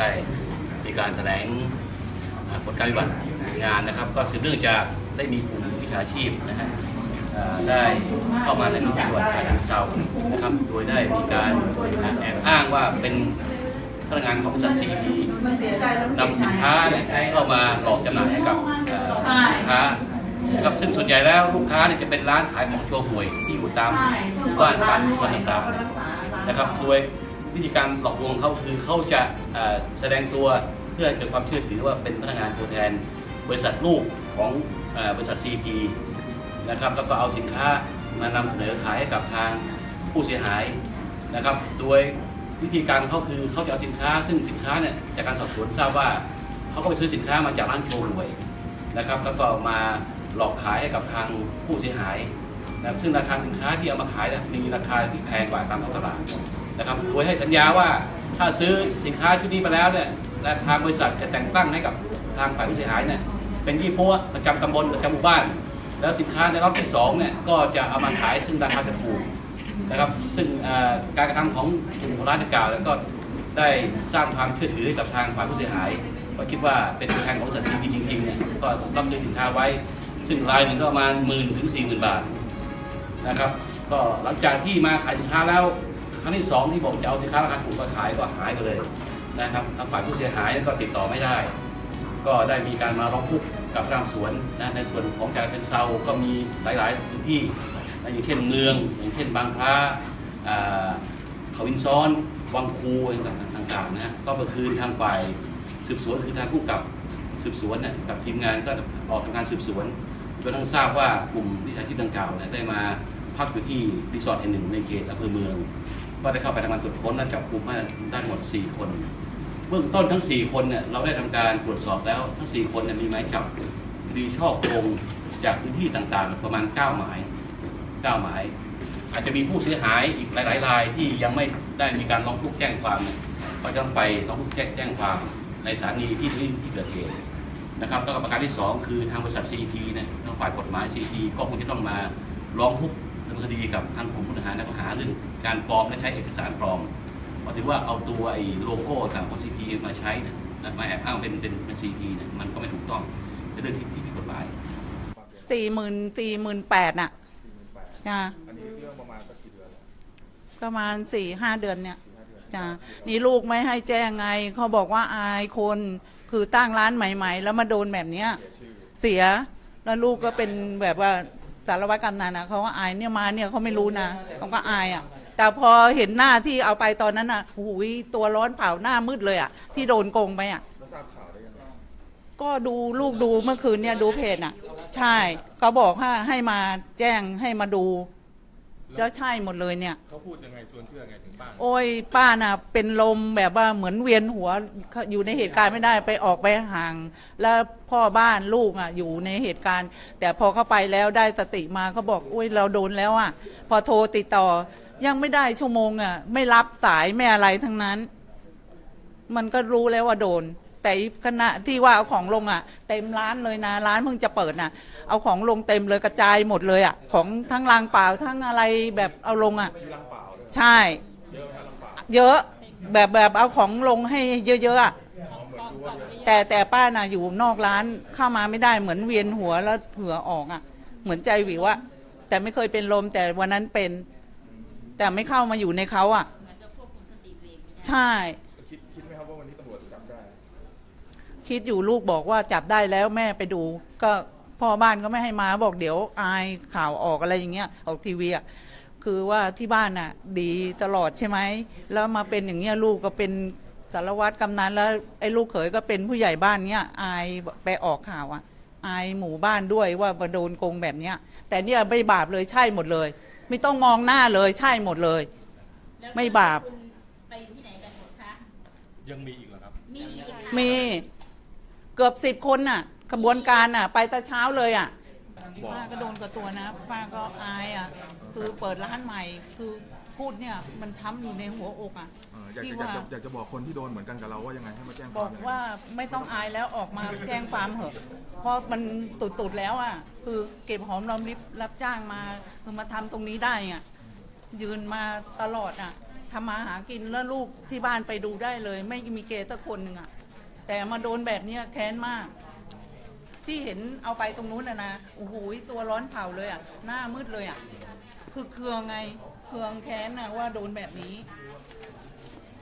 ได้มีการแถลงผลการปฏิบัติงานนะครับ ก็สืบเนื่องจากได้มีกลุ่มวิชาชีพนะฮะได้เข้ามาในพื้นที่จังหวัดฉะเชิงเทรานะครับ โดยได้มีการแอบอ้างว่าเป็นพนักงานของบริษัทซีพีนำสินค้าเข้ามาหลอกจำหน่ายให้กับลูกค้านะครับซึ่งส่วนใหญ่แล้วลูกค้าเนี่ยจะเป็นร้านขายของโชว์หวยที่อยู่ตามหมู่บ้านตามชุมชนต่างๆนะครับโดย วิธีการหลอกลวงเขาคือเขาจะแสดงตัวเพื่อเกิดความเชื่อถือว่าเป็นพนักงานตัวแทน บริษัทลูกของบริษัท CP นะครับแล้วก็เอาสินค้ามานำเสนอขายให้กับทางผู้เสียหายนะครับโดยวิธีการเขาคือเขาจะเอาสินค้า ซึ่งสินค้าเนี่ยจากการสอบสวนทราบว่าเขาก็ไปซื้อสินค้ามาจากร้านโชว์หวยนะครับแล้วก็มาหลอกขายให้กับทางผู้เสียหายนะครับซึ่งราคาสินค้าที่เอามาขายเนี่ยมีราคาที่แพงกว่าตามท้องตลาด นะครับโดยให้สัญญาว่าถ้าซื้อสินค้าชุดนี้ไปแล้วเนี่ยและทางบริษัทจะแต่งตั้งให้กับทางฝ่ายผู้เสียหายเนี่ยเป็นยี่ปัวประจำตำบลประจำหมู่บ้าน แล้วสินค้าในรอบที่สองเนี่ยก็จะเอามาขายซึ่งราคาจะถูกนะครับซึ่งการกระทำของกลุ่มร้านดังกล่าวแล้วก็ได้สร้างความเชื่อถือให้กับทางฝ่ายผู้เสียหายก็คิดว่าเป็นตัวแทนของบริษัทซีพีจริงๆเนี่ยก็รับซื้อสินค้าไว้ ซึ่งรายหนึ่งก็ประมาณหมื่นถึงสี่หมื่นบาทนะครับก็หลังจากที่มาขายสินค้าแล้ว ครั้งที่สองที่บอกจะเอาสินค้าราคาถูกมาขายก็หายไปเลยนะครับทางฝ่ายผู้เสียหายก็ติดต่อไม่ได้ ก็ได้มีการมาร้องทุกข์กับพนักงานสวนนะในส่วนของจากเชิงเซาก็มีหลายๆพื้นที่นะอย่างเช่นเมือง อย่างเช่นบางพระเขาวินซ้อน วังคูอะไรต่างๆนะฮะก็เมื่อคืนทางฝ่ายสืบสวนคือทางผู้กับสืบสวนเนี่ยกับทีมงานก็ออกทำงานสืบสวนจนทั้งทราบว่ากลุ่มวิชาชีพดังกล่าวนี่ยได้มาพักอยู่ที่รีสอร์ทแห่งหนึ่งในเขตอำเภอเมือง ก็ได้เข้าไปทำงานตรวจค้นและจับกลุ่มมาได้หมด 4 คน เบื้องต้นทั้ง 4 คนเนี่ยเราได้ทำการตรวจสอบแล้วทั้ง 4 คนเนี่ยมีหมายจับคดีช่อโกงจากพื้นที่ต่างๆ ประมาณ 9 หมาย 9 หมาย อาจจะมีผู้เสียหายอีกหลายๆรายที่ยังไม่ได้มีการร้องทุกข์แจ้งความเนี่ยก็จะต้องไปร้องทุกข์แจ้งแจ้งความในสถานีที่ที่ที่เกิดเหตุนะครับแล้วก็ประการที่ 2 คือทางบริษัท CP เนี่ยทางฝ่ายกฎหมาย CP ก็คงจะต้องมาร้องทุกข์ ดำเนินคดีกับทางกลุ่มผู้ต้องหาในข้อหาเรื่องการปลอมและใช้เอกสารปลอมเพราะถือว่าเอาตัวไอ้โลโก้ต่างของ CP มาใช้เนี่ยนะมาแอบอ้างเป็นเป็นเป็น CP เนี่ยมันก็ไม่ถูกต้องเป็นเรื่องที่ที่ผิดกฎหมาย สี่หมื่นสี่หมื่นแปดน่ะจ้าอันนี้เรื่องประมาณสักกี่เดือนแล้วประมาณสี่ห้าเดือนเนี่ยสี่ห้าเดือนจ้านี่ลูกไม่ให้แจ้งไงเขาบอกว่าอายคนคือตั้งร้านใหม่ ๆ แล้วมาโดนแบบเนี้ย เสียชื่อ เสียแล้วลูกก็เป็นแบบว่า สารวัตรกำนันนะเขาก็อายเนี่ยมาเนี่ยเขาไม่รู้นะเขาก็อายอะ แต่พอเห็นหน้าที่เอาไปตอนนั้นอะหูยตัวร้อนเผาหน้ามืดเลยอะ ที่โดนโกงไปอะแล้วทราบข่าวได้ยังไงก็ดูลูกดูเมื่อคืนเนี่ยดูเพจอะ ใช่เขาบอกว่าให้มาแจ้งให้มาดู แล้วใช่หมดเลยเนี่ย เขาพูดยังไงชวนเชื่อไงถึงบ้านโอ้ยป้าน่ะ เป็นลมแบบว่าเหมือนเวียนหัวอยู่ในเหตุการณ์ไม่ได้ไปออกไปห่าง แล้วพ่อบ้านลูกอะ อยู่ในเหตุการณ์ แต่พอเข้าไปแล้วได้สติมาเขาบอกอุ้ยเราโดนแล้วอะ พอโทรติดต่อ ยังไม่ได้ชั่วโมงอะ ไม่รับสายไม่อะไรทั้งนั้น มันก็รู้แล้วว่าโดน แต่ขณะที่ว่าเอาของลงอะ เต็มร้านเลยนะร้านเพิ่งจะเปิดน่ะ เอาของลงเต็มเลยกระจายหมดเลยอะของทั้งรางเปล่าทั้งอะไรแบบเอาลงอะมีลังเปล่าเลยใช่ เยอะไหมลังเปล่าเยอะแบบแบบเอาของลงให้เยอะๆอะอ๋อเหมือนดูว่าเยอะแต่แต่ป้าน่ะอยู่นอกร้านเข้ามาไม่ได้เหมือนเวียนหัวแล้วเผื่อออกอะเหมือนใจหวิวอะแต่ไม่เคยเป็นลมแต่วันนั้นเป็น แต่ไม่เข้ามาอยู่ในเขาอะเหมือนจะควบคุมสติตัวเองไม่ได้ ใช่ คิดอยู่ลูกบอกว่าจับได้แล้วแม่ไปดู ก็พ่อบ้านก็ไม่ให้มาบอกเดี๋ยวอายข่าวออกอะไรอย่างเงี้ยออกทีวีอะคือว่าที่บ้านน่ะ ดีตลอดใช่ไหมแล้วมาเป็นอย่างเงี้ยลูกก็เป็นสารวัตรกำนันแล้วไอ้ลูกเขยก็เป็นผู้ใหญ่บ้านเนี้ยอายไปออกข่าวอะอายหมู่บ้านด้วยว่ามาโดนโกงแบบเนี้ย แต่เนี่ยไม่บาปเลยใช่หมดเลย ไม่ต้องมองหน้าเลยใช่หมดเลย แล้วไม่บาป คุณไปที่ไหนกันหมดคะ ยังมีอีกเหรอครับ มีอีกค่ะ มี เกือบสิบคนน่ะขบวนการน่ะ ไปแต่เช้าเลยอะบอกป้าก็โดนกับตัวนะป้าก็อายอะคือเปิดร้านใหม่คือพูดเนี่ยมันช้ำอยู่ในหัวอกอะเอออยากที่จะอยาว่ากจะอยากจะบอกคนที่โดนเหมือนกันกับเราว่ายังไงให้มาแจ้งคบวาอมกยังไงว่าไม่ต้องอายแล้วออกมาแจ้งความเหอะเพราะมันตุดๆแล้วอะคือเก็บหอมรอมริบรับจ้างมาคือมาทำตรงนี้ได้อะยืนมาตลอดอะททำมาหากินแล้วลูกที่บ้านไปดูได้เลย ไม่มีเกย์สักคนหนึ่งอะ แต่มาโดนแบบเนี้ยแค้นมาก ที่เห็นเอาไปตรงนู้นนะนะโอ้โหตัวร้อนเผาเลยอะหน้ามืดเลยอะคือเคืองไงเคืองแค้นนะว่าโดนแบบนี้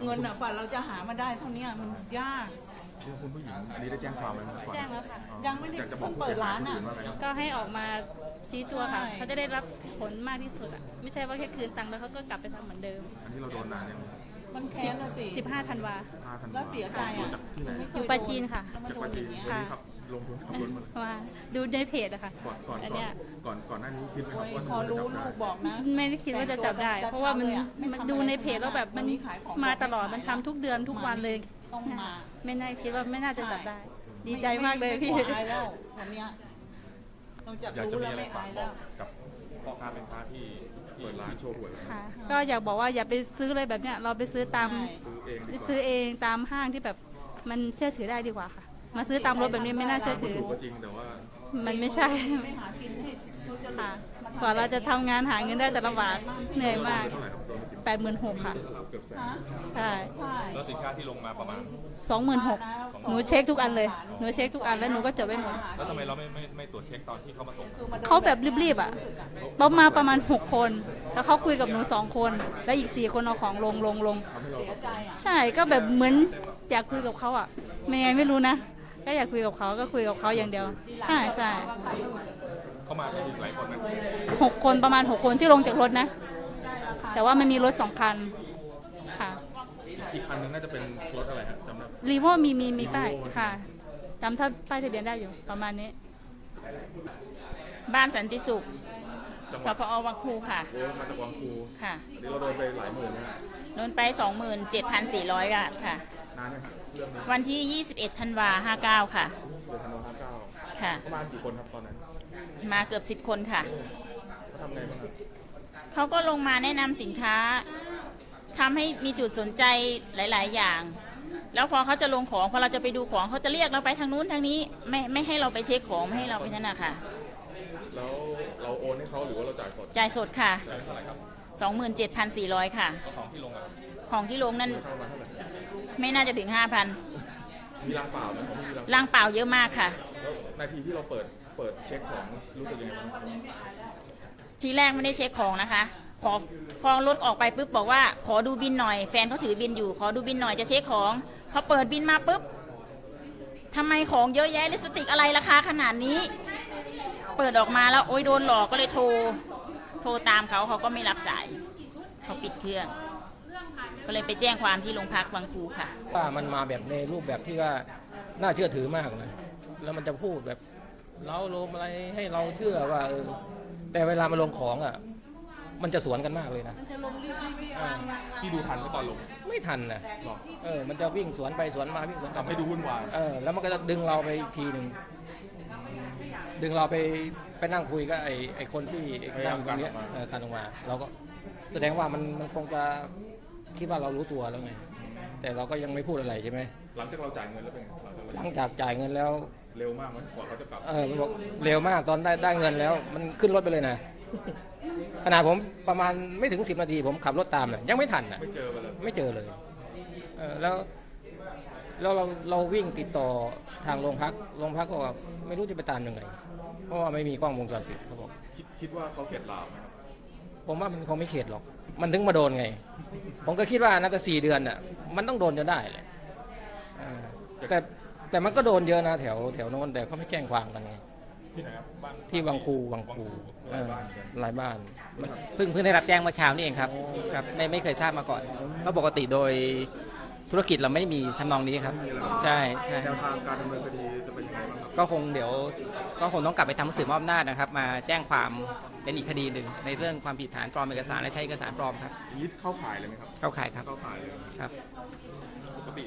เงินอะฝ่าเราจะหามาได้เท่าเนี้ยมันยากคุณผู้หญิงอันนี้ได้แจ้งความไว้ไหมก่อนแจ้งแล้วค่ะ อ๋อยังไม่ได้อยากจะบอกเพิ่งเปิดร้านอะ ผู้เสียหยคอื่ว่าไงครับก็ให้ออกมาชี้ตัวค่ะ ใช่ เขาจะได้รับผลมากที่สุดอะ ไม่ใช่ว่าแค่คืนตังค์แล้วเขาก็กลับไปทำเหมือนเดิม อันนี้เราโดนนานยัง มันแค้นนะสิ15ธันวาห้าธันวาแล้วเสียใจอะจากที่ไหนไม่เคอยู่โดปราจีนค่ะ แล้วมาจากโดปรานจีนอย่างเงี้ย วันนี้ขับลงทุนขับรถมาว่าดูในเพจอะค่ะก่อนก่อนอันก่อนเนี้ยก่อนก่อนหน้านี้คิดไหมคโอ้รับยว่าพอรู้จะลูจับกบอกนะ ไม่ได้คิดว่าจะจับได้ เพราะว่ามันมันดูในเพจแล้วแบบมันมาตลอดมันทำทุกเดือนทุกวันเลยต้องมา ไม่น่าคิดว่าไม่น่าจะจับได้ ดีใจมากเลยพี่ ไม่อายแล้ววันเนี้ยนอกจากอยากจะรู้มีแล้วอะไรไม่ฝาอากยบแล้อวกกับพ่อค้าเป็นค้าที่ที่ เปิดร้านโชว์หวย ค่ะ ก็อยากบอกว่าอย่าไปซื้อเลยแบบเนี้ย เราไปซื้อตามใช่ซื้อเองดีกว่าซื้อเองตามห้างที่แบบมันเชื่อถือได้ดีกว่าค่ะ มาซื้อตามรถแบบนี้ไม่น่าเชื่อถือ ถูกก็จริงแต่ว่ามันไม่ใช่ ไม่หากินให้เขาจะค่ะมทำกว่าเราจะทำงานหาเงินได้แต่ละบาทเหนื่อยมากเท่าไหร่ครับโดนไปกี่ แปดหมื่นหกค่ะเกือบแสนฮะใช่ใช่แล้วสินค้าที่ลงมาประมาณ สองหมื่นหกหนูเช็คทุกอันเลยหนูเช็คทุกอันแล้วหนูก็จดไว้หมดแล้วทำไมเราไม่ไม่ไม่ตรวจเช็คตอนที่เขามาส่งคือมโดนเขาแบบรีบๆอะเขามาประมาณหกคน แล้วเขาคุยกับหนูสองคน แล้วอีกสี่คนเอาของลงลงลงเสียใจอะใช่ก็แบบเหมือนอยากคุยกับเขาอะไม่ไงไม่รู้นะก็อยากคุยกับเขาก็คุยกับเขาอย่างเดียวใช่ใช่เขามากันอีกหลายคนนะหกคนประมาณหกคนที่ลงจากรถนะ แต่ว่ามันมีรถสองคันค่ะอีกคันหนึงน่าจะเป็นรถอะไรฮะจำได้รีโวมีมีมีป้ายค่ะจำถ้าป้ายทะเบียนได้อยู่ประมาณนี้ บ้านสันติสุขจังหสวัดพอวังคูค่ะ โอ้มาจากวังคูค่ะ อันนี้เราโดนไปหลายหมื่นนะฮะโดนไป 27,400 บาทค่ะ นานไหมครับเรื่องนี้วันที่ 21 ธันวา59 ค่ะ เดือนธันวาคมเก้าค่ะ ประมาณกี่คนครับตอนนั้นมาเกือบ 10 คนค่ะ เขาทำไงบ้างครับ เขาก็ลงมาแนะนำสินค้าทำให้มีจุดสนใจหลาย ๆ อย่าง แล้วพอเขาจะลงของพอเราจะไปดูของเขาจะเรียกเราไปทางนู้นทางนี้ไม่ไม่ให้เราไปเช็คของไม่ให้เราไปนั่นนะค่ะแล้วเราโอนให้เขาหรือว่าเราจ่ายสดจ่ายสดค่ะได้เท่าไหร่ครับ27,400ค่ะแล้วของที่ลงอะของที่ลงนั่นเข้ามาเท่าไหร่ไม่น่าจะถึง5,000มีรังเปล่าไหมของพี่มีรังล่างเปล่าเยอะมากค่ะ แล้วนาทีที่เราเปิดเปิดเช็คของรู้สึกยังไงบ้างครับ ทีแรกไม่ได้เช็คของนะคะ ขอพอรถออกไปปุ๊บบอกว่า ขอดูบินหน่อย แฟนเขาถือบินอยู่ ขอดูบินหน่อยจะเช็คของพอเปิดบินมาปุ๊บทำไมของเยอะแยะลิปสติกอะไรราคาขนาดนี้ เปิดออกมาแล้วโอ๊ยโดนหลอกก็เลยโทร โทรตามเขาเขาก็ไม่รับสาย เขาปิดเครื่อง ก็เลยไปแจ้งความที่โรงพักบางคูค่ะว่ามันมาแบบในรูปแบบที่ว่าน่าเชื่อถือมากนะแล้วมันจะพูดแบบเล้าโลมอะไรให้เราเชื่อว่าเออ แต่เวลามาลงของอะ มันจะสวนกันมากเลยนะพี่ดูทันไหมตอนลงไม่ทันนะหรอเออ มันจะวิ่งสวนไปสวนมาวิ่งสวนกลับทำให้ดูวุ่นวายเออ แล้วมันก็จะดึงเราไปอีกทีหนึ่ง ดึงเราไปไปนั่งคุยกับไอ้ไอ้คนที่นั่งตรงเนี้ยเออการออกมา เราก็แสดงว่ามันมันคงจะคิดว่าเรารู้ตัวแล้วไง แต่เราก็ยังไม่พูดอะไรใช่ไหม หลังจากเราจ่ายเงินแล้วเป็นไงหลังจากเราหลังจากจ่ายเงินแล้ว เร็วมากไหมกว่าเขาจะกลับเออมันบอกเร็วมากตอนได้ได้เงินแล้ว มันขึ้นรถไปเลยนะขนาดผมประมาณไม่ถึง 10 นาที ผมขับรถตามเลยยังไม่ทันนะไม่เจอกันเลยไม่เจอเลยเออแล้วแล้วเราเราวิ่งติดต่อทางโรงพักโรงพักก็บอกไม่รู้จะไปตามยังไง เพราะว่าไม่มีกล้องวงจรปิดเขาบอกคิดคิดว่าเขาเข็ดหลาบไหมครับผมว่ามันคงไม่เข็ดหรอก มันถึงมาโดนไง ผมก็คิดว่าน่าจะสี่เดือนอะมันต้องโดนจนได้แหละเออแต่ แต่มันก็โดนเยอะนะแถวแถวโน้นแต่เขาไม่แจ้งความกันไงที่ไหนครับบ้านที่วังคูวังคูหลายบ้านกันหลายบ้านมันเพิ่งเพิ่งได้รับแจ้งเมื่อเช้านี่เองครับครับไม่ไม่เคยทราบมาก่อนก็ปกติโดยธุรกิจเราไม่ได้มีทำนองนี้ครับ ใช่ใช่แนวทางการดำเนินคดีจะเป็นยังไงบ้างครับก็คงเดี๋ยวก็คงต้องกลับไปทำหนังสือมอบอำนาจนะครับ มาแจ้งความเป็นอีกคดีหนึ่งในเรื่องความผิดฐานปลอมเอกสารและใช้เอกสารปลอมครับอย่างนี้เข้าข่ายเลยไหมครับเข้าข่ายครับเข้าข่ายเลยครับ